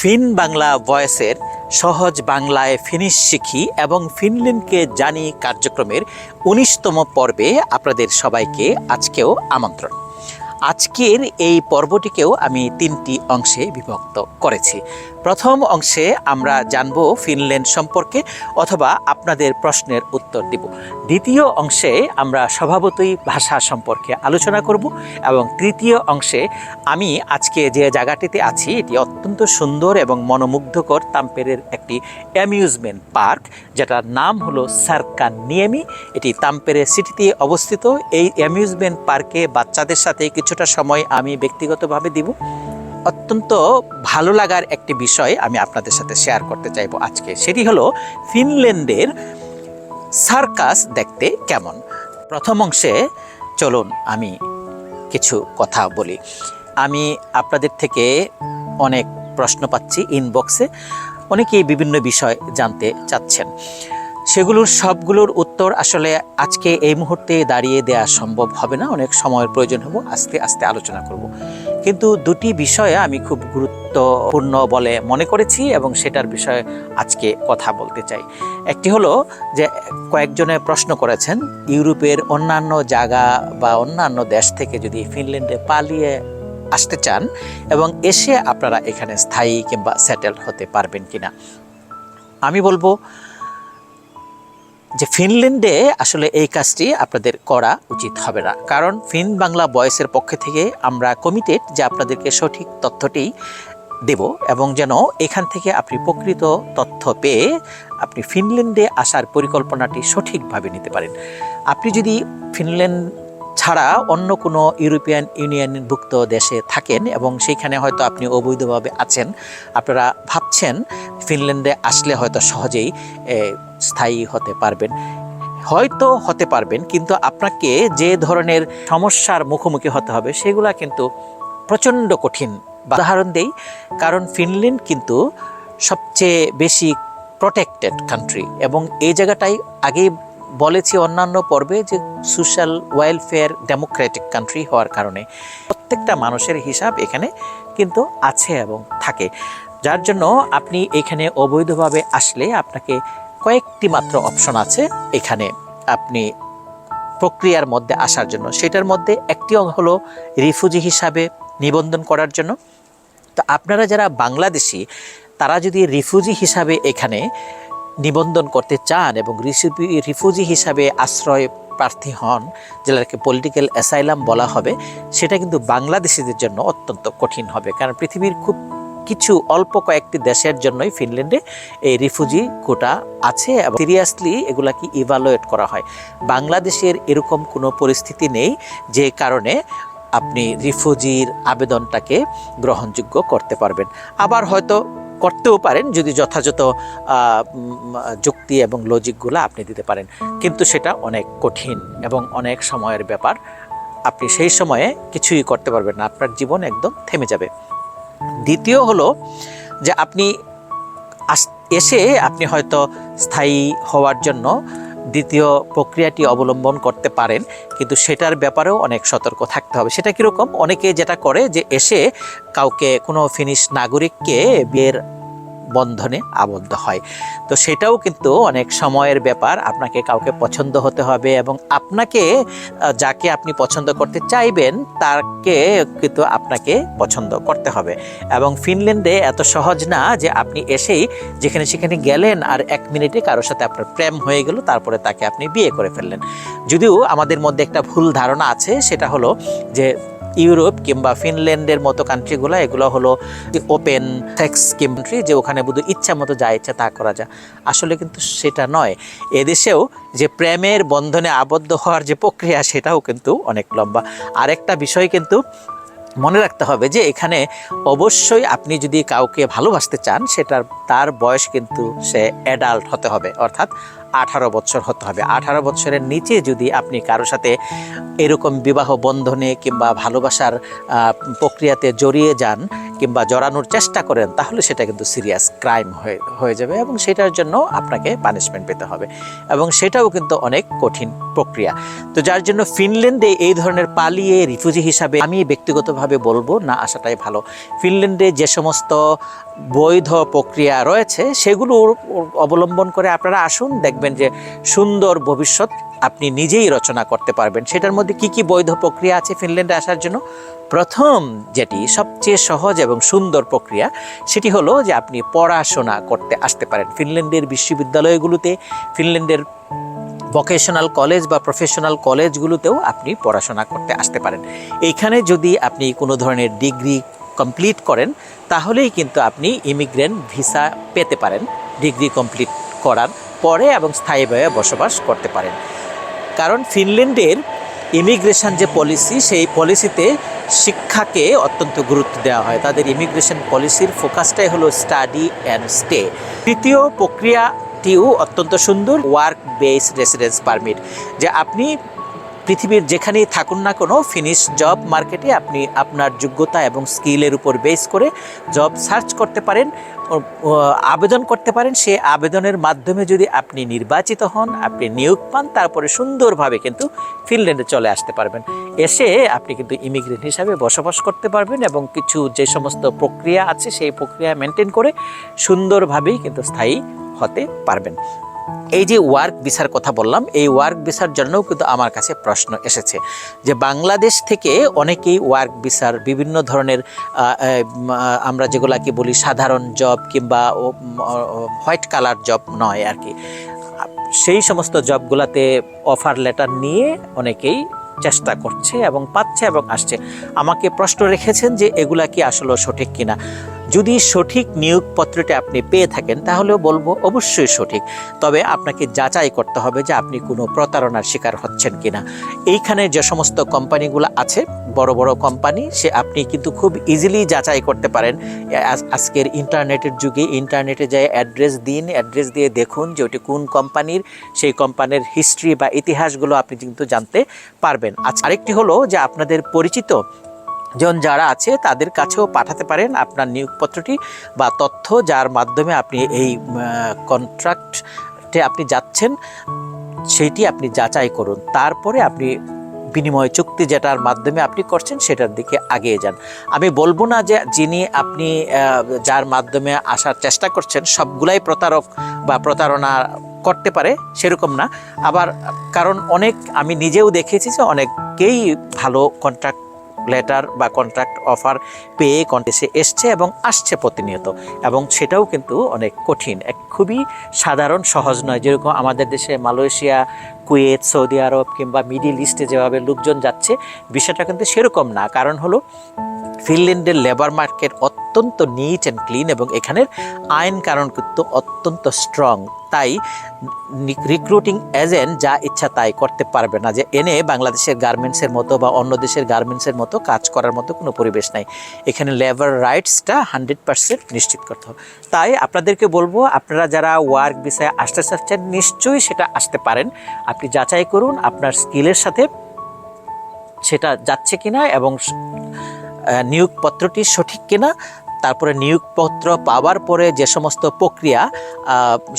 ফিন বাংলা ভয়েসের সহজ বাংলায় ফিনিশ শিখি এবং ফিনল্যান্ডকে জানি কার্যক্রমের উনিশতম পর্বে আপনাদের সবাইকে আজকেও আমন্ত্রণ। আজকের এই পর্বটিকেও আমি তিনটি অংশে বিভক্ত করেছি। প্রথম অংশে আমরা জানব ফিনল্যান্ড সম্পর্কে অথবা আপনাদের প্রশ্নের উত্তর দিব। দ্বিতীয় অংশে আমরা স্বভাবতই ভাষা সম্পর্কে আলোচনা করব এবং তৃতীয় অংশে আমি আজকে যে জায়গাটিতে আছি, এটি অত্যন্ত সুন্দর এবং মনোমুগ্ধকর তাম্পেরের একটি অ্যামিউজমেন্ট পার্ক, যেটার নাম হলো সার্কান নিয়েমি এটি তাম্পেরে সিটিতে অবস্থিত। এই অ্যামিউজমেন্ট পার্কে বাচ্চাদের সাথে কিছুটা সময় আমি ব্যক্তিগতভাবে দিব। অত্যন্ত ভালো লাগার একটি বিষয় আমি আপনাদের সাথে শেয়ার করতে চাইব আজকে। সেটি হলো ফিনল্যান্ডের সার্কাস দেখতে কেমন? প্রথম অংশে চলুন আমি কিছু কথা বলি। আমি আপনাদের থেকে অনেক প্রশ্ন পাচ্ছি ইনবক্সে অনেকেই বিভিন্ন বিষয় জানতে চাচ্ছেন। সেগুলোর সবগুলোর উত্তর আসলে আজকে এই মুহূর্তে দাঁড়িয়ে দেওয়া সম্ভব হবে না। অনেক সময়ের প্রয়োজন হবে, আস্তে আস্তে আলোচনা করব। কিন্তু দুটি বিষয়ে আমি খুব গুরুত্বপূর্ণ বলে মনে করেছি এবং সেটার বিষয়ে আজকে কথা বলতে চাই। একটি হলো যে কয়েকজনে প্রশ্ন করেছেন, ইউরোপের অন্যান্য জায়গা বা অন্যান্য দেশ থেকে যদি ফিনল্যান্ডে পালিয়ে আসতে চান এবং এসে আপনারা এখানে স্থায়ী কিংবা সেটেল হতে পারবেন কিনা। আমি বলব যে ফিনল্যান্ডে আসলে এই কাজটি আপনাদের করা উচিত হবে না। কারণ ফিন বাংলা বয়সের পক্ষ থেকে আমরা কমিটেড যে আপনাদেরকে সঠিক তথ্যটি দেব এবং যেন এখান থেকে আপনি প্রকৃত তথ্য পেয়ে আপনি ফিনল্যান্ডে আসার পরিকল্পনাটি সঠিকভাবে নিতে পারেন। আপনি যদি ফিনল্যান্ড ছাড়া অন্য কোনো ইউরোপিয়ান ইউনিয়নভুক্ত দেশে থাকেন এবং সেইখানে হয়তো আপনি অবৈধভাবে আছেন। আপনারা ভাবছেন, ফিনল্যান্ডে আসলে হয়তো সহজেই স্থায়ী হতে পারবেন। হয়তো হতে পারবেন, কিন্তু আপনাকে যে ধরনের সমস্যার মুখোমুখি হতে হবে, সেগুলা কিন্তু প্রচণ্ড কঠিন। উদাহরণ দেই, কারণ ফিনল্যান্ড কিন্তু সবচেয়ে বেশি প্রোটেক্টেড কান্ট্রি এবং এই জায়গাটাই আগেই বলেছি অন্যান্য পর্বে যে সোশ্যাল ওয়েলফেয়ার ডেমোক্রেটিক কান্ট্রি হওয়ার কারণে প্রত্যেকটা মানুষের হিসাব এখানে কিন্তু আছে এবং থাকে। যার জন্য আপনি এখানে অবৈধভাবে আসলে আপনাকে কয়েকটি মাত্র অপশন আছে এখানে। আপনি প্রক্রিয়ার মধ্যে আসার জন্য। সেটার মধ্যে একটি হলো রিফিউজি হিসাবে নিবন্ধন করার জন্য। তো আপনারা যারা বাংলাদেশি, তারা যদি রিফিউজি হিসাবে এখানে নিবন্ধন করতে চান এবং রিসিপি, রিফিউজি হিসাবে আশ্রয় প্রার্থী হন, যেটাকে পলিটিক্যাল অ্যাসাইলাম বলা হবে, সেটা কিন্তু বাংলাদেশিদের জন্য অত্যন্ত কঠিন হবে। কারণ পৃথিবীর খুব কিছু অল্প কয়েকটি দেশের জন্যই ফিনল্যান্ডে এই রিফিউজি কোটা আছে এবং সিরিয়াসলি এগুলাকে ইভালুয়েট করা হয়। বাংলাদেশের এরকম কোনো পরিস্থিতি নেই যে কারণে আপনি রিফিউজির আবেদনটাকে গ্রহণযোগ্য করতে পারবেন। আবার হয়তো করতেও পারেন, যদি যথাযথ যুক্তি এবং লজিকগুলো আপনি দিতে পারেন। কিন্তু সেটা অনেক কঠিন এবং অনেক সময়ের ব্যাপার। আপনি সেই সময়ে কিছুই করতে পারবেন না, আপনার জীবন একদম থেমে যাবে। দ্বিতীয় হলো যে আপনি এসে আপনি হয়তো স্থায়ী হওয়ার জন্য দ্বিতীয় প্রক্রিয়াটি অবলম্বন করতে পারেন, কিন্তু সেটার ব্যাপারেও অনেক সতর্ক থাকতে হবে। সেটা কীরকম? অনেকে যেটা করে যে এসে কাউকে, কোনো ফিনিশ নাগরিককে বিয়ের বন্ধনে আবদ্ধ হয়। তো সেটাও কিন্তু অনেক সময়ের ব্যাপার, আপনাকে কাউকে পছন্দ হতে হবে এবং আপনাকে যাকে আপনি পছন্দ করতে চাইবেন তাকে কিন্তু আপনাকে পছন্দ করতে হবে। এবং ফিনল্যান্ডে এত সহজ না যে আপনি এসেই যেখানে সেখানে গেলেন আর এক মিনিটে কারোর সাথে আপনার প্রেম হয়ে গেল, তারপরে তাকে আপনি বিয়ে করে ফেললেন। যদিও আমাদের মধ্যে একটা ভুল ধারণা আছে, সেটা হলো যে ইউরোপ কিংবা ফিনল্যান্ডের মতো কান্ট্রিগুলো এগুলো হলো ওপেন সেক্স কান্ট্রি যে ওখানে বুধ ইচ্ছা মতো যা ইচ্ছা তা করা যায়। আসলে কিন্তু সেটা নয়। এদেশেও যে প্রেমের বন্ধনে আবদ্ধ হওয়ার যে প্রক্রিয়া, সেটাও কিন্তু অনেক লম্বা। আরেকটা বিষয় কিন্তু মনে রাখতে হবে যে এখানে অবশ্যই আপনি যদি কাউকে ভালোবাসতে চান, সেটার, তার বয়স কিন্তু সে অ্যাডাল্ট হতে হবে, অর্থাৎ আঠারো বছর হতে হবে। আঠারো বছরের নিচে যদি আপনি কারোর সাথে এরকম বিবাহ বন্ধনে কিংবা ভালোবাসার প্রক্রিয়াতে জড়িয়ে যান কিংবা জড়ানোর চেষ্টা করেন, তাহলে সেটা কিন্তু সিরিয়াস ক্রাইম হয়ে হয়ে যাবে এবং সেটার জন্য আপনাকে পানিশমেন্ট পেতে হবে। এবং সেটাও কিন্তু অনেক কঠিন প্রক্রিয়া। তো যার জন্য ফিনল্যান্ডে এই ধরনের পালিয়ে রিফিউজি হিসাবে আমি ব্যক্তিগতভাবে বলব, না আসাটাই ভালো। ফিনল্যান্ডে যে সমস্ত বৈধ প্রক্রিয়া রয়েছে, সেগুলো অবলম্বন করে আপনারা আসুন, দেখবেন যে সুন্দর ভবিষ্যৎ আপনি নিজেই রচনা করতে পারবেন। সেটার মধ্যে কি কি বৈধ প্রক্রিয়া আছে ফিনল্যান্ডে আসার জন্য? প্রথম যেটি, সবচেয়ে সহজ এবং সুন্দর প্রক্রিয়া, সেটি হলো যে আপনি পড়াশোনা করতে আসতে পারেন। ফিনল্যান্ডের বিশ্ববিদ্যালয়গুলোতে, ফিনল্যান্ডের ভোকেশনাল কলেজ বা প্রফেশনাল কলেজগুলোতেও আপনি পড়াশোনা করতে আসতে পারেন। এইখানে যদি আপনি কোনো ধরনের ডিগ্রি কমপ্লিট করেন, তাহলেই কিন্তু আপনি ইমিগ্রেন্ট ভিসা পেতে পারেন ডিগ্রি কমপ্লিট করার পরে এবং স্থায়ীভাবে বসবাস করতে পারেন। কারণ ফিনল্যান্ডের ইমিগ্রেশন যে পলিসি সেই পলিসিতে শিক্ষাকে অত্যন্ত গুরুত্ব দেওয়া হয়। তাদের ইমিগ্রেশন পলিসির ফোকাসটাই হলো স্টাডি অ্যান্ড স্টে তৃতীয় প্রক্রিয়াটিও অত্যন্ত সুন্দর ওয়ার্ক বেস রেসিডেন্স পারমিট যে আপনি পৃথিবীর যেখানেই থাকুন না কোনো ফিনিশ জব মার্কেটে আপনি আপনার যোগ্যতা এবং স্কিলের উপর বেস করে জব সার্চ করতে পারেন আবেদন করতে পারেন। সে আবেদনের মাধ্যমে যদি আপনি নির্বাচিত হন, আপনি নিয়োগ পান, তারপরে সুন্দরভাবে কিন্তু ফিনল্যান্ডে চলে আসতে পারবেন। এসে আপনি কিন্তু ইমিগ্রেন্ট হিসাবে বসবাস করতে পারবেন এবং কিছু যে সমস্ত প্রক্রিয়া আছে, সেই প্রক্রিয়া মেনটেন করে সুন্দরভাবেই কিন্তু স্থায়ী হতে পারবেন। এই যে ওয়ার্ক ভিসার কথা বললাম, এই ওয়ার্ক ভিসার জন্যও কিন্তু আমার কাছে প্রশ্ন এসেছে যে বাংলাদেশ থেকে অনেকেই ওয়ার্ক ভিসার বিভিন্ন ধরনের আমরা যেগুলাকে বলি সাধারণ জব কিংবা হোয়াইট কালার জব নয় আর কি। সেই সমস্ত জবগুলাতে অফার লেটার নিয়ে অনেকেই চেষ্টা করছে এবং পাচ্ছে এবং আসছে। আমাকে প্রশ্ন রেখেছেন যে এগুলা কি আসলে সঠিক কিনা। যদি সঠিক নিয়োগপত্রটি আপনি পেয়ে থাকেন, তাহলেও বলব অবশ্যই সঠিক। তবে আপনাকে যাচাই করতে হবে যে আপনি কোনো প্রতারণার শিকার হচ্ছেন কিনা। এইখানে যে সমস্ত কোম্পানিগুলো আছে, বড় বড় কোম্পানি, সে আপনি কিন্তু খুব ইজিলি যাচাই করতে পারেন। আজকের ইন্টারনেটের যুগে ইন্টারনেটে যায় অ্যাড্রেস দিন, অ্যাড্রেস দিয়ে দেখুন যে ওটি কোন কোম্পানির, সেই কোম্পানির হিস্ট্রি বা ইতিহাসগুলো আপনি কিন্তু জানতে পারবেন। আচ্ছা আরেকটি হলো যে আপনাদের পরিচিত জন যারা আছে, তাদের কাছেও পাঠাতে পারেন আপনার নিয়োগপত্রটি বা তথ্য যার মাধ্যমে আপনি এই কন্ট্রাক্টে আপনি যাচ্ছেন সেইটি আপনি যাচাই করুন। তারপরে আপনি বিনিময় চুক্তি যেটার মাধ্যমে আপনি করছেন, সেটার দিকে আগিয়ে যান। আমি বলব না যে যিনি আপনি যার মাধ্যমে আসার চেষ্টা করছেন, সবগুলাই প্রতারক বা প্রতারণা করতে পারে, সেরকম না। আবার, কারণ অনেক, আমি নিজেও দেখেছি যে অনেকেই ভালো কন্ট্রাক্ট লেটার বা কন্ট্রাক্ট অফার পেয়ে কন্টেসে এসছে এবং আসছে প্রতিনিয়ত। এবং সেটাও কিন্তু অনেক কঠিন। এক খুবই সাধারণ, সহজ নয়। যেরকম আমাদের দেশে মালয়েশিয়া, কুয়েত, সৌদি আরব কিংবা মিডিল ইস্টে যেভাবে লোকজন যাচ্ছে, বিষয়টা কিন্তু সেরকম না। কারণ হলো ফিনল্যান্ডের লেবার মার্কেট অত্যন্ত নিট অ্যান্ড ক্লিন এবং এখানের আইন কারণ কিন্তু অত্যন্ত স্ট্রং তাই রিক্রুটিং এজেন্ট যা ইচ্ছা তাই করতে পারবে না যে এনে বাংলাদেশের গার্মেন্টসের মতো বা অন্য দেশের গার্মেন্টসের মতো কাজ করার মতো কোনো পরিবেশ নাই। এখানে লেবার রাইটসটা হান্ড্রেড পার্সেন্ট নিশ্চিত করতে হবে। তাই আপনাদেরকে বলব, আপনারা যারা ওয়ার্ক বিষয়ে আসতে চাচ্ছেন, নিশ্চয়ই সেটা আসতে পারেন। আপনি যাচাই করুন, আপনার স্কিলের সাথে সেটা যাচ্ছে কিনা এবং নিয়োগপত্রটি সঠিক কিনা, তারপরে নিয়োগপত্র পাওয়ার পরে যে সমস্ত প্রক্রিয়া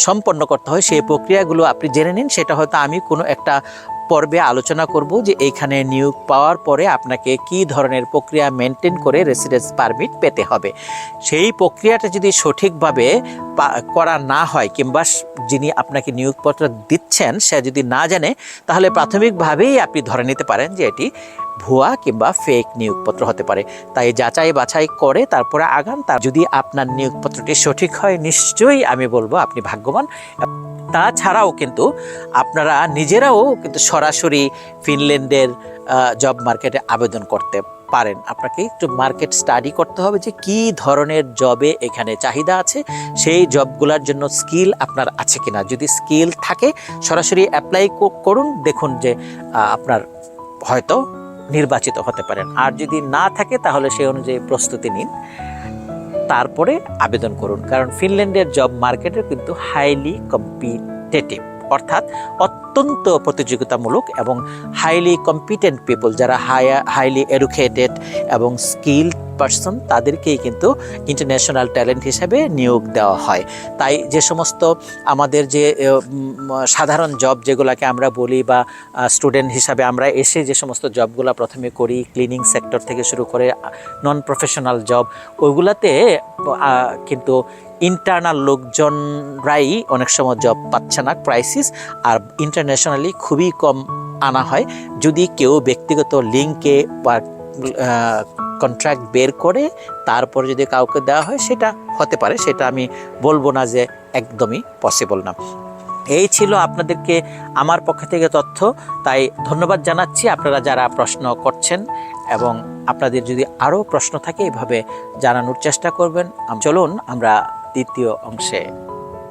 সম্পন্ন করতে হয়, সেই প্রক্রিয়াগুলো আপনি জেনে নিন। সেটা হয়তো আমি কোনো একটা পর্বে আলোচনা করব যে এইখানে নিয়োগ পাওয়ার পরে আপনাকে কি ধরনের প্রক্রিয়া মেনটেন করে রেসিডেন্স পারমিট পেতে হবে। সেই প্রক্রিয়াটা যদি সঠিকভাবে করা না হয়, কিংবা যিনি আপনাকে নিয়োগপত্র দিচ্ছেন, সে যদি না জানে, তাহলে প্রাথমিকভাবেই আপনি ধরে নিতে পারেন যে এটি ভুয়া কিংবা ফেক নিয়োগপত্র হতে পারে। তাই যাচাই বাছাই করে তারপরে আগান তার যদি আপনার নিয়োগপত্রটি সঠিক হয়, নিশ্চয়ই আমি বলব আপনি ভাগ্যবান। তাছাড়াও কিন্তু আপনারা নিজেরাও কিন্তু সরাসরি ফিনল্যান্ডের জব মার্কেটে আবেদন করতে পারেন। আপনাকে একটু মার্কেট স্টাডি করতে হবে যে কি ধরনের জবে এখানে চাহিদা আছে, সেই জবগুলোর জন্য স্কিল আপনার আছে কিনা। যদি স্কিল থাকে, সরাসরি অ্যাপ্লাই করুন, দেখুন যে আপনার হয়তো নির্বাচিত হতে পারেন। আর যদি না থাকে, তাহলে সেই অনুযায়ী প্রস্তুতি নিন। তারপরে আবেদন করুন। কারণ ফিনল্যান্ডের জব মার্কেটের কিন্তু হাইলি কম্পিটেটিভ অর্থাৎ অত্যন্ত প্রতিযোগিতামূলক এবং হাইলি কম্পিটেন্ট পিপল যারা হাই হাইলি এডুকেটেড এবং স্কিল্ড পার্সন তাদেরকেই কিন্তু ইন্টারন্যাশনাল ট্যালেন্ট হিসেবে নিয়োগ দেওয়া হয়। তাই যে সমস্ত আমাদের যে সাধারণ জব যেগুলোকে আমরা বলি বা স্টুডেন্ট হিসাবে আমরা এসে যে সমস্ত জবগুলো প্রথমে করি ক্লিনিং সেক্টর থেকে শুরু করে নন প্রফেশনাল জব ওইগুলাতে কিন্তু ইন্টারনাল লোকজনরাই অনেক সময় জব পাচ্ছে না ক্রাইসিস আর ইন্টারন্যাশনালি খুবই কম আনা হয়। যদি কেউ ব্যক্তিগত লিঙ্কে বা কন্ট্রাক্ট বের করে, তারপরে যদি কাউকে দেওয়া হয়, সেটা হতে পারে, সেটা আমি বলব না যে একদমই পসিবল না। এই ছিল আপনাদেরকে আমার পক্ষ থেকে তথ্য। তাই ধন্যবাদ জানাচ্ছি আপনারা যারা প্রশ্ন করছেন, এবং আপনাদের যদি আরও প্রশ্ন থাকে, এভাবে জানানোর চেষ্টা করবেন। চলুন, আমরা দ্বিতীয় অংশে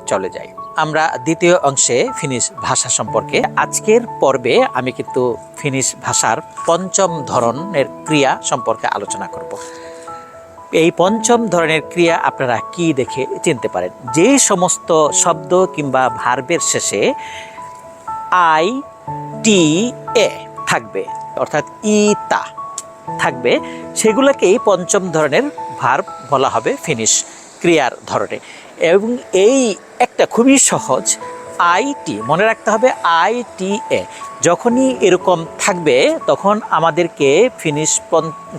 চলে যাই। আমরা দ্বিতীয় অংশে ফিনিশ ভাষা সম্পর্কে আজকের পর্বে আমি কিন্তু ফিনিশ ভাষার পঞ্চম ধরনের ক্রিয়া সম্পর্কে আলোচনা করব। এই পঞ্চম ধরনের ক্রিয়া আপনারা কি দেখে চিনতে পারেন? যে সমস্ত শব্দ কিংবা ভার্বের শেষে আই, টি, এ থাকবে, অর্থাৎ ইতা থাকবে, সেগুলোকেই পঞ্চম ধরনের ভার্ব বলা হবে ফিনিশ। ক্রিয়ার ধরনে। এবং এই একটা খুবই সহজ আইটি মনে রাখতে হবে আইটি এ। যখনই এরকম থাকবে, তখন আমাদেরকে ফিনিশ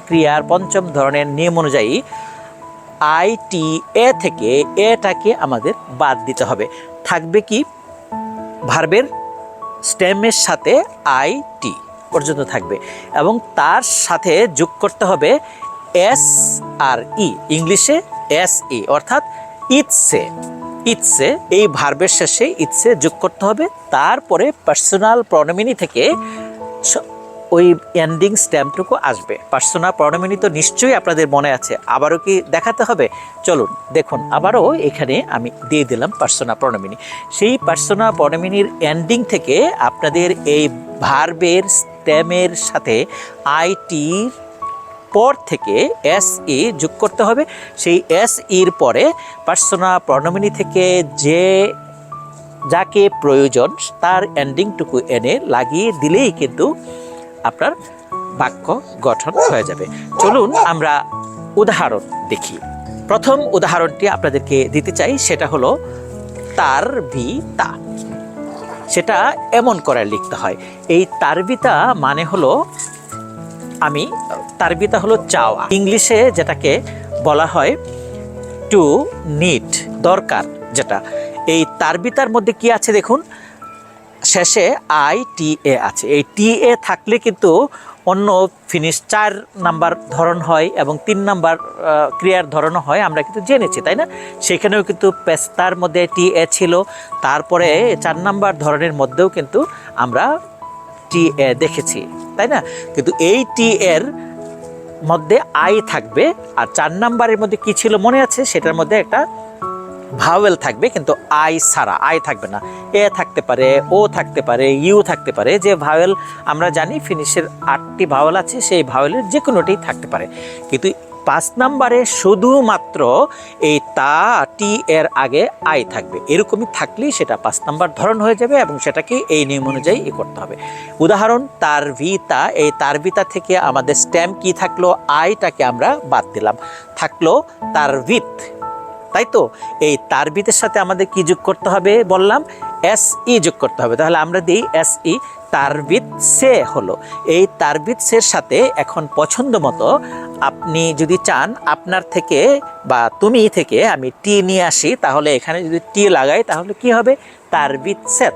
ক্রিয়ার পঞ্চম ধরনের নিয়ম অনুযায়ী আইটি এ থেকে এটাকে আমাদের বাদ দিতে হবে। থাকবে কি? ভার্বের স্টেমের সাথে আইটি পর্যন্ত থাকবে। এবং তার সাথে যোগ করতে হবে এস আর ই, ইংলিশে এস ই অর্থাৎ ইটসে ইটসে এই ভার্বের শেষে ইটসে যোগ করতে হবে। তারপরে পার্সোনাল প্রণমিনি থেকে ওই এন্ডিং স্ট্যাম্পটুকু আসবে। পার্সোনা প্রণমিনি তো নিশ্চয়ই আপনাদের মনে আছে, আবারও কি দেখাতে হবে? চলুন, দেখুন, আবারও এখানে আমি দিয়ে দিলাম পার্সোনা প্রণমিনি সেই পার্সোনা প্রণমিনির এন্ডিং থেকে আপনাদের এই ভার্বের স্ট্যামের সাথে আইটির পর থেকে এস ই যোগ করতে হবে। সেই এস ইর পরে পার্সোনা প্রণমিনি থেকে যে যাকে প্রয়োজন তার এন্ডিংটুকু এনে লাগিয়ে দিলেই কিন্তু আপনার বাক্য গঠন হয়ে যাবে। চলুন আমরা উদাহরণ দেখি। প্রথম উদাহরণটি আপনাদেরকে দিতে চাই, সেটা হলো তার ভি তা সেটা এমন করে লিখতে হয়, এই তারবিতা মানে হলো আমি তারবিতা হলো চাওয়া। ইংলিশে যেটাকে বলা হয় টু নিট দরকার যেটা। এই তারবিতার মধ্যে কি আছে দেখুন? শেষে আই টি এ আছে। এই টি এ থাকলে কিন্তু অন্য ফিনিশ চার নাম্বার ধরন হয় এবং তিন নাম্বার ক্রিয়ার ধরনও হয়, আমরা কিন্তু জেনেছি, তাই না? সেখানেও কিন্তু পেস্তার মধ্যে টি এ ছিল। তারপরে চার নাম্বার ধরনের মধ্যেও কিন্তু আমরা টি এ দেখেছি, তাই না? কিন্তু এই টি এর মধ্যে আই থাকবে, আর চার নাম্বারের মধ্যে কি ছিল মনে আছে? সেটার মধ্যে একটা ভাওয়েল থাকবে, কিন্তু আই সারা আই থাকবে না। এ থাকতে পারে, ও থাকতে পারে, ইউ থাকতে পারে। যে ভাওয়েল আমরা জানি, ফিনিশের আটটি ভাওয়েল আছে, সেই ভাওয়েলের যে কোনোটি থাকতে পারে। কিন্তু পাঁচ নাম্বারে শুধুমাত্র এই তা, টি এর আগে আই থাকবে। এরকমই থাকলেই সেটা পাঁচ নাম্বার ধরন হয়ে যাবে এবং সেটাকে এই নিয়ম অনুযায়ী ই করতে হবে। উদাহরণ, তার ভিতা, এই তার ভিতা থেকে আমাদের স্ট্যাম্প কি থাকল? আইটাকে আমরা বাদ দিলাম। থাকল তার ভিত। তাই তো? এই তারবিতের সাথে আমাদের কি যোগ করতে হবে বললাম? এস ই যোগ করতে হবে। তাহলে আমরা দিই এস ই। তারবিত সে হলো। এই তারবিত সের সাথে এখন পছন্দ মতো আপনি যদি চান আপনার থেকে বা তুমি থেকে আমি টি নিয়ে আসি, তাহলে এখানে যদি টি লাগাই, তাহলে কি হবে? তারবিত সেট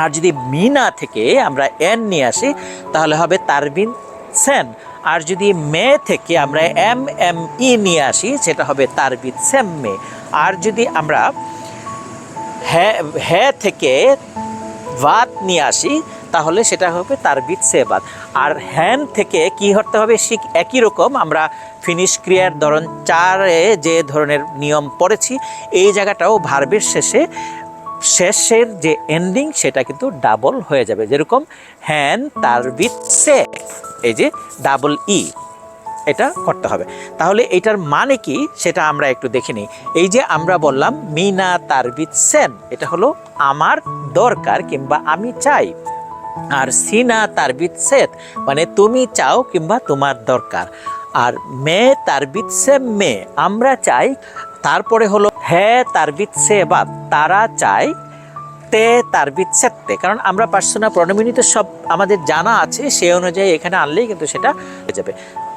আর যদি মিনা থেকে আমরা এন নিয়ে আসি, তাহলে হবে তারবিন সেন। আর যদি মে থেকে আমরা এম এম ই নিয়ে আসি, সেটা হবে তারবিদ সেম মে। আর যদি আমরা হ্যাঁ হ্যাঁ থেকে ভাত নিয়ে আসি তাহলে সেটা হবে তার তারবিদ সেবাদ আর হ্যান থেকে কি করতে হবে? ঠিক একই রকম আমরা ফিনিশ ক্রিয়ার ধরন চারে যে ধরনের নিয়ম পড়েছি, এই জায়গাটাও ভার্বের শেষে, শেষের যে এন্ডিং সেটা কিন্তু ডাবল হয়ে যাবে। যেরকম হ্যান, তারবিদ, সে, এই যে ডাবল ই, এটা করতে হবে। তাহলে এটার মানে কি? সেটা আমরা একটু দেখে নিই। এই যে আমরা বললাম, মিনা, তারবিদ, সেন, এটা হলো আমার দরকার কিংবা আমি চাই। আর সিনা তার বিচ্ছেদ মানে তুমি চাও কিংবা তোমার দরকার। আর মে তার সে মে আমরা চাই তারপরে হলো হ্যাঁ তার সে বা তারা চায় তে তারবিদ সেত্তে কারণ আমরা পার্সোনাল প্রণমিনিতে সব আমাদের জানা আছে, সেই অনুযায়ী এখানে আনলেই কিন্তু সেটা হয়ে যাবে।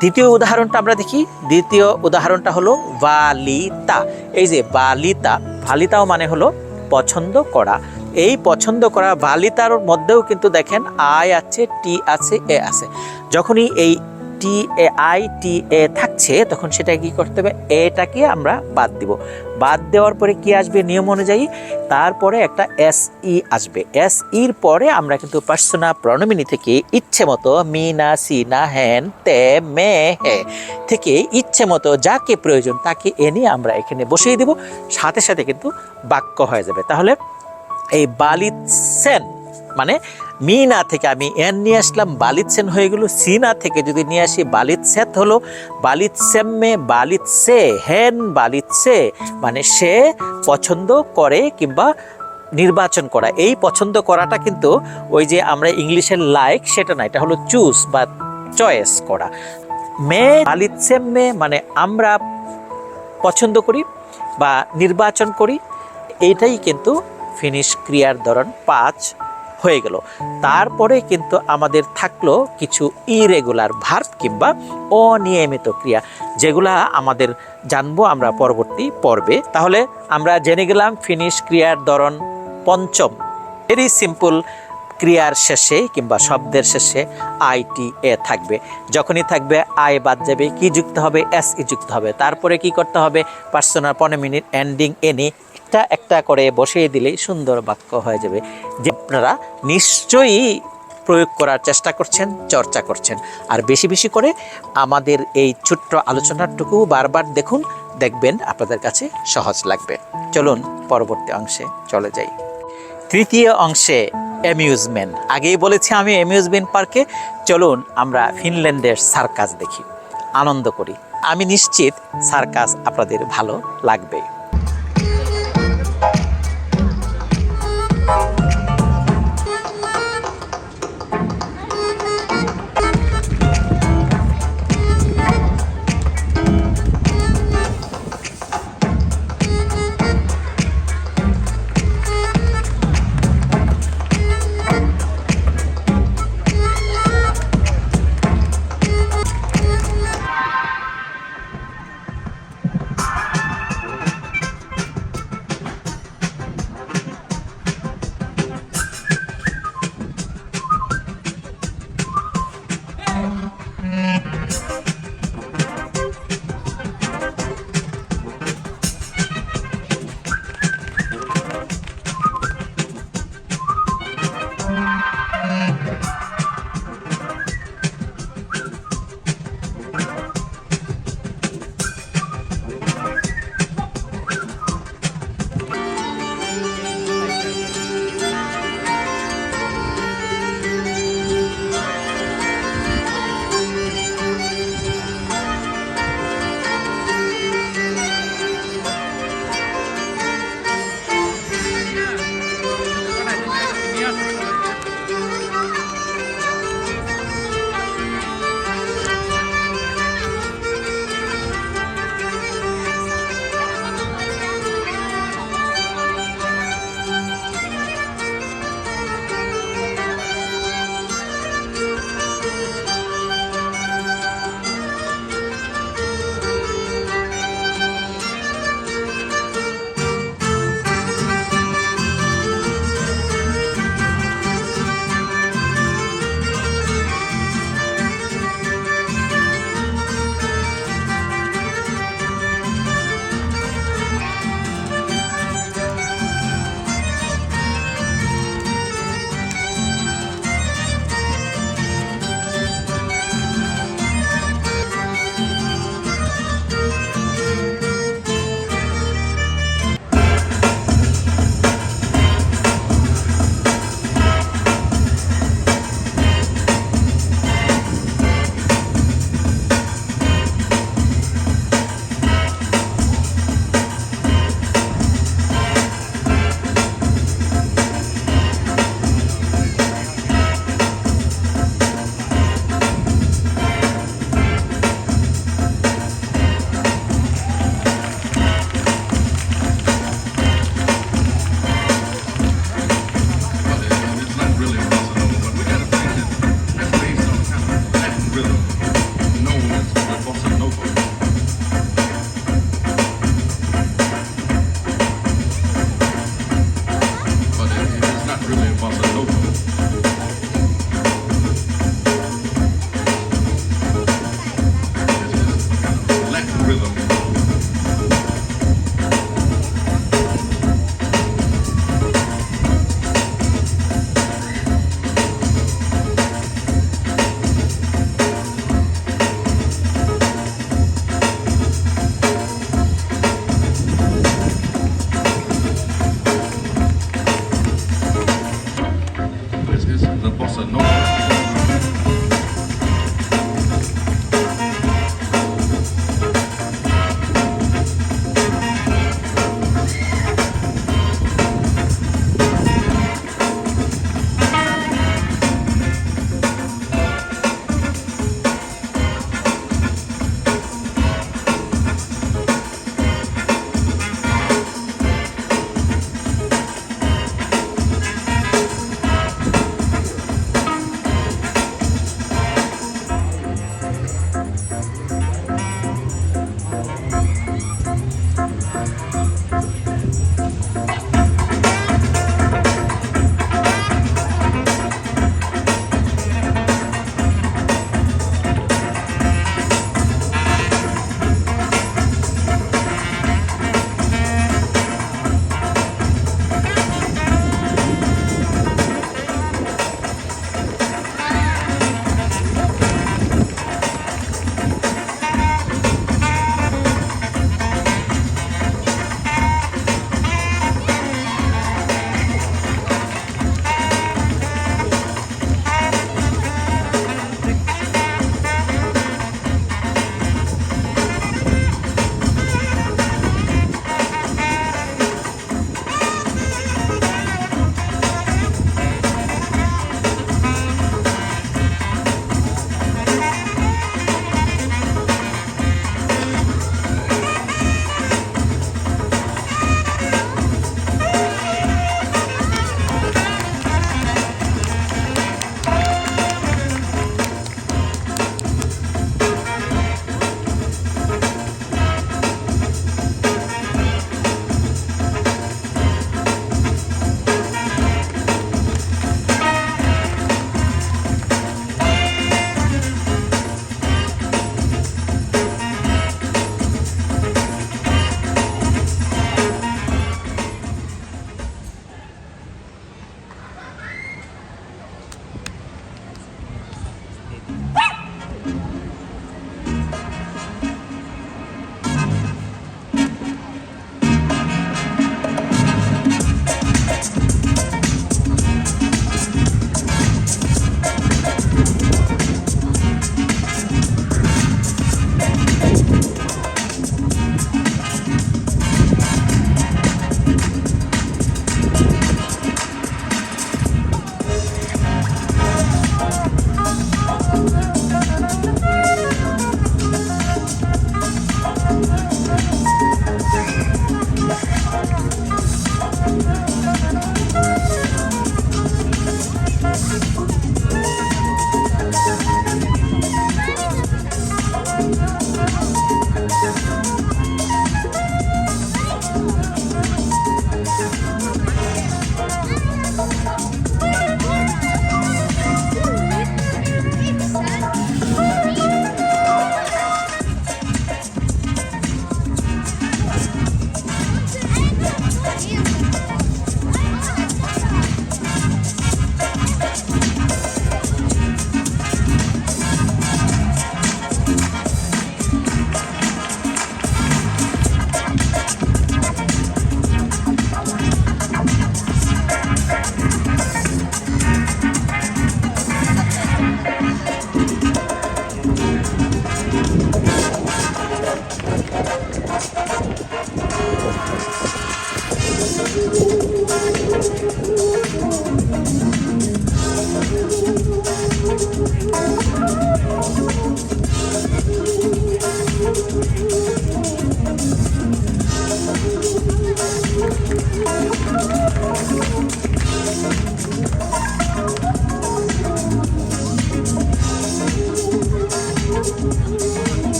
দ্বিতীয় উদাহরণটা আমরা দেখি, দ্বিতীয় উদাহরণটা হলো বালিতা। এই যে বালিতা, বালিতাও মানে হলো পছন্দ করা। এই পছন্দ করা বালিতার মধ্যেও কিন্তু দেখেন আই আছে, টি আছে, এ আছে। যখনই এই টি এ, আই, টি, এ থাকছে, তখন সেটা কি করতে হবে? এটাকে আমরা বাদ দিব। বাদ দেওয়ার পরে কি আসবে নিয়ম অনুযায়ী? তারপরে একটা এস, ই আসবে। এস, ইর পরে আমরা কিন্তু পার্সোনা প্রণমিনি থেকে ইচ্ছে মতো মিনা সিনা হ্যান তে, মে, হে থেকে ইচ্ছে মতো যাকে প্রয়োজন তাকে এনে আমরা এখানে বসিয়ে দেব। সাথে সাথে কিন্তু বাক্য হয়ে যাবে। তাহলে এই বালিৎসেন মানে মিনা থেকে আমি এন নিয়ে আসলাম বালিৎসেন হয়ে গেল, সিনা থেকে যদি নিয়ে আসি বালিৎসেত হলো বালিৎসেম্মে বালিৎসে হেন বালিৎসে মানে সে পছন্দ করে কিংবা নির্বাচন করা। এই পছন্দ করাটা কিন্তু ওই যে আমরা ইংলিশের লাইক সেটা না, এটা হলো চুজ বা চয়েস করা। মে বালিৎসেম্মে মানে আমরা পছন্দ করি বা নির্বাচন করি, এইটাই কিন্তু ফিনিশ ক্রিয়ার ধরন পাঁচ হয়ে গেল। তারপরে কিন্তু আমাদের থাকল কিছু ইরেগুলার ভার্ব কিংবা অনিয়মিত ক্রিয়া, যেগুলা আমাদের জানব আমরা পরবর্তী পর্বে। তাহলে আমরা জেনে গেলাম ফিনিশ ক্রিয়ার ধরন পঞ্চম। ভেরি সিম্পল ক্রিয়ার শেষে কিংবা শব্দের শেষে আইটি এ থাকবে। যখনই থাকবে আই বাদ যাবে, কি যুক্ত হবে এস ই যুক্ত হবে। তারপরে কি করতে হবে? পার্সোনাল পনেরো মিনিট এন্ডিং এনে একটা একটা করে বসিয়ে দিলেই সুন্দর বাক্য হয়ে যাবে। যে আপনারা নিশ্চয়ই প্রয়োগ করার চেষ্টা করছেন, চর্চা করছেন। আর বেশি বেশি করে আমাদের এই ছোট্ট আলোচনাটুকু বারবার দেখুন, দেখবেন, আপনাদের কাছে সহজ লাগবে। চলুন পরবর্তী অংশে চলে যাই। তৃতীয় অংশে অ্যামিউজমেন্ট। আগেই বলেছি আমি অ্যামিউজমেন্ট পার্কে। চলুন আমরা ফিনল্যান্ডের সার্কাস দেখি। আনন্দ করি। আমি নিশ্চিত সার্কাস আপনাদের ভালো লাগবে।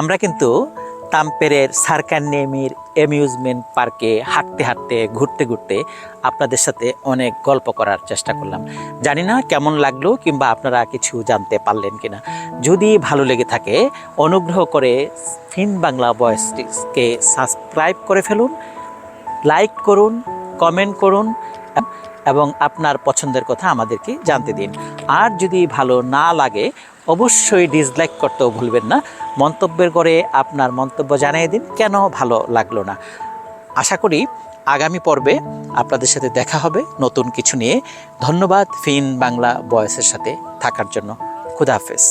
আমরা কিন্তু তাম্পেরের সার্কার নেমির অ্যামিউজমেন্ট পার্কে হাঁটতে হাঁটতে, ঘুরতে ঘুরতে আপনাদের সাথে অনেক গল্প করার চেষ্টা করলাম। জানি না কেমন লাগল কিংবা আপনারা কিছু জানতে পারলেন কিনা। যদি ভালো লেগে থাকে, অনুগ্রহ করে ফিন বাংলা ভয়েসটিকে সাবস্ক্রাইব করে ফেলুন, লাইক করুন, কমেন্ট করুন এবং আপনার পছন্দের কথা আমাদেরকে জানতে দিন। আর যদি ভালো না লাগে অবশ্যই ডিসলাইক করতেও ভুলবেন না। মন্তব্যের করে আপনার মন্তব্য জানিয়ে দিন, কেন ভালো লাগল না? আশা করি আগামী পর্বে আপনাদের সাথে দেখা হবে নতুন কিছু নিয়ে। ধন্যবাদ ফিন বাংলা বয়সের সাথে থাকার জন্য। খুদাহাফেজ